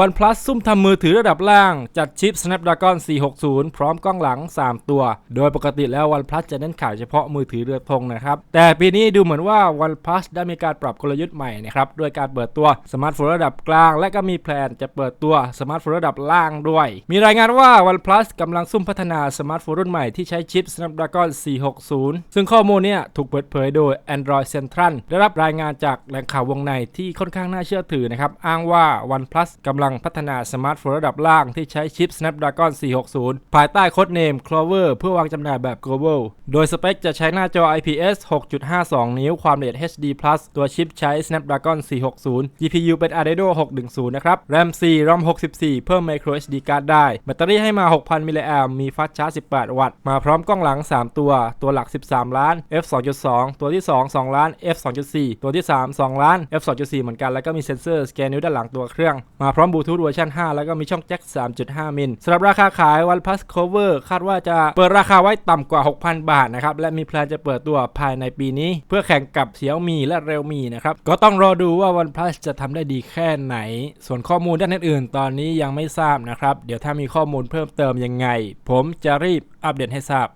OnePlus ซุ่มทำมือถือระดับล่าง จัดชิป Snapdragon 460 พร้อมกล้องหลัง 3 ตัว โดยปกติแล้ว OnePlus จะเน้นขายเฉพาะมือถือเรือธงนะครับ แต่ปีนี้ดูเหมือนว่า OnePlus ได้มีการปรับกลยุทธ์ใหม่นะครับด้วยการเปิดตัวสมาร์ทโฟนระดับกลาง และก็มีแพลนจะเปิดตัวสมาร์ทโฟนระดับล่างด้วย มีรายงานว่า OnePlus กำลังซุ่มพัฒนาสมาร์ทโฟนรุ่นใหม่ที่ใช้ชิป Snapdragon 460 ซึ่งข้อมูลเนี่ยถูกเปิดเผยโดย Android Central ได้รับรายงานจากแหล่งข่าววงในที่ค่อนข้างน่าเชื่อถือนะครับอ้างว่า OnePlus กำลังพัฒนาสมาร์ทโฟนระดับล่างที่ใช้ชิป Snapdragon 460 ภายใต้โค้ดเนม Clover เพื่อวางจำหน่ายแบบ global โดยสเปคจะใช้หน้าจอ IPS 6.52 นิ้วความละเอียด HD+ ตัวชิปใช้ Snapdragon 460 GPU เป็น Adreno 610 นะครับ RAM 4 ROM 64 เพิ่ม micro SD card ได้ แบตเตอรี่ให้มา 6,000 มิลลิแอมมีฟาสชาร์จ 18 วัตต์ มาพร้อมกล้องหลัง 3 ตัว ตัวหลัก 13 ล้าน f 2.2 ตัวที่ 2 2 ล้าน f 2.4 ตัวที่ 3 2 ล้าน f 2.4 เหมือนกัน แล้วก็มีเซ็นเซอร์สแกนนิ้วด้านหลังตัวเครื่อง มาพร้อมบลูทูธเวอร์ชัน5 แล้วก็มีช่องแจ็ค 3.5 มิลสำหรับราคาขาย OnePlus Cover คาดว่าจะเปิดราคาไว้ต่ำกว่า 6,000 บาทนะครับ และมีแพลนจะเปิดตัวภายในปีนี้ เพื่อแข่งกับ Xiaomi และ Realme นะครับ ก็ต้องรอดูว่า OnePlus จะทำได้ดีแค่ไหน ส่วนข้อมูลด้านอื่นๆ ตอนนี้ยังไม่ทราบนะครับ เดี๋ยวถ้ามีข้อมูลเพิ่มเติมยังไง ผมจะรีบอัปเดตให้ทราบ